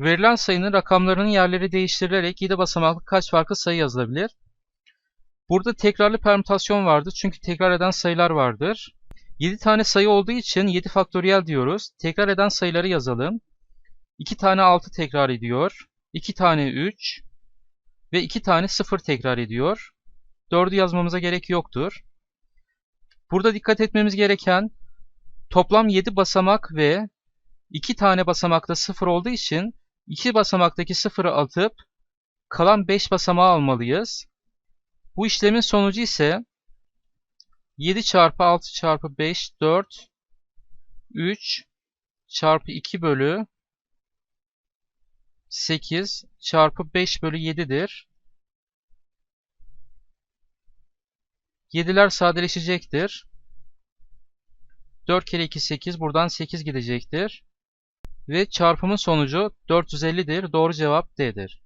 Verilen sayının rakamlarının yerleri değiştirilerek 7 basamaklı kaç farklı sayı yazılabilir? Burada tekrarlı permütasyon vardır çünkü tekrar eden sayılar vardır. 7 tane sayı olduğu için 7 faktöriyel diyoruz. Tekrar eden sayıları yazalım. 2 tane 6 tekrar ediyor. 2 tane 3 ve 2 tane 0 tekrar ediyor. 4'ü yazmamıza gerek yoktur. Burada dikkat etmemiz gereken toplam 7 basamak ve 2 tane basamakta 0 olduğu için 2 basamaktaki 0'ı atıp kalan 5 basamağı almalıyız. Bu işlemin sonucu ise 7 çarpı 6 çarpı 5 4 3 çarpı 2 bölü 8 çarpı 5 bölü 7'dir. 7'ler sadeleşecektir. 4 kere 2 8 buradan 8 gidecektir. Ve çarpımın sonucu 450'dir. Doğru cevap D'dir.